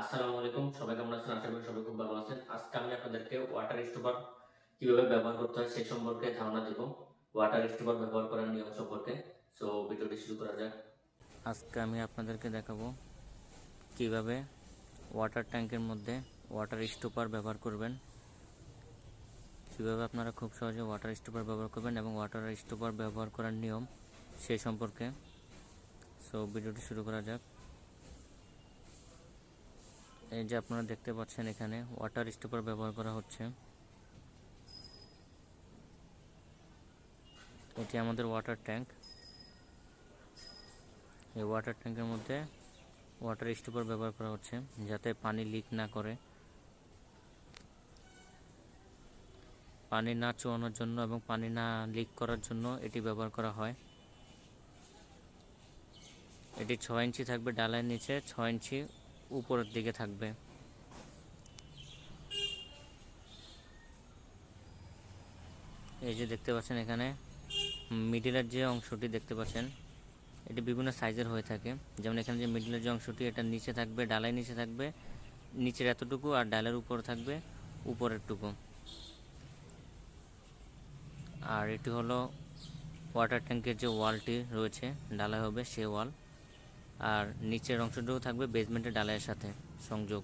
আসসালামু আলাইকুম, সবাই কেমন আছেন? আশা করি সবাই খুব ভালো আছেন। আজকে আমি আপনাদেরকে ওয়াটার স্টোপার কীভাবে ব্যবহার করতে হয় সেই সম্পর্কে ধারণা দেব। ওয়াটার স্টোপার ব্যবহার করার নিয়ম সম্পর্কে। সো ভিডিওটি শুরু করা যাক। আজকে আমি আপনাদেরকে দেখাবো কীভাবে ওয়াটার ট্যাঙ্কের মধ্যে ওয়াটার স্টোপার ব্যবহার করবেন। কীভাবে আপনারা খুব সহজে ওয়াটার স্টোপার ব্যবহার করবেন এবং ওয়াটার স্টোপার ব্যবহার করার নিয়ম সেই সম্পর্কে। সো ভিডিওটি শুরু করা যাক। এই যে আপনারা দেখতে পাচ্ছেন এখানে ওয়াটার স্টোপার ব্যবহার করা হচ্ছে। এটি আমাদের ওয়াটার ট্যাঙ্ক এই ওয়াটার ট্যাঙ্কের মধ্যে ওয়াটার স্টোপার ব্যবহার করা হচ্ছে, যাতে পানি লিক না করে। পানি না চুয়ানোর জন্য এবং পানি না লিক করার জন্য এটি ব্যবহার করা হয়। এটি ছয় ইঞ্চি থাকবে ডালের নিচে, ছয় ইঞ্চি উপরের দিকে থাকবে। এই যে দেখতে পাচ্ছেন এখানে, মিডিলের যে অংশটি দেখতে পাচ্ছেন, এটি বিভিন্ন সাইজের হয়ে থাকে। যেমন এখানে যে মিডিলের যে অংশটি, এটা নিচে থাকবে ডালাই নিচে থাকবে, নিচের এতটুকু আর ডালের উপর থাকবে, উপরেরটুকু। আর এটি হলো ওয়াটার ট্যাঙ্কের যে ওয়ালটি রয়েছে ডালাই হবে সে ওয়াল। আর নিচের অংশটুকু থাকবে বেসমেন্টের ডালাইয়ের সাথে সংযোগ।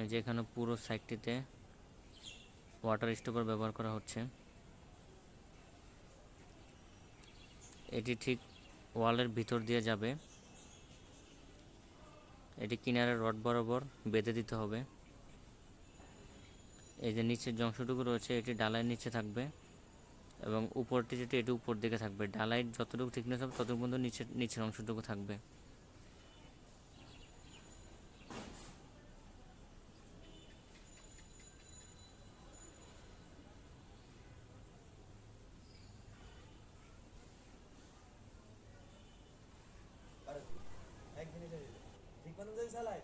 এই যে এখানে পুরো সাইডটিতে ওয়াটার স্টোপার ব্যবহার করা হচ্ছে। এটি ঠিক ওয়ালের ভিতর দিয়ে যাবে। এটি কিনারে রড বরাবর বেঁধে দিতে হবে। এই যে নিচের যে অংশটুকু রয়েছে এটি ডালাইয়ের নিচে থাকবে এবং উপরটি যেটি এটি উপর দিকে থাকবে। ডালাইয়ের যতটুকু থিকনেস হবে ততটুকু পর্যন্ত নিচের নিচের অংশটুকু থাকবে। ঠিক চালায়।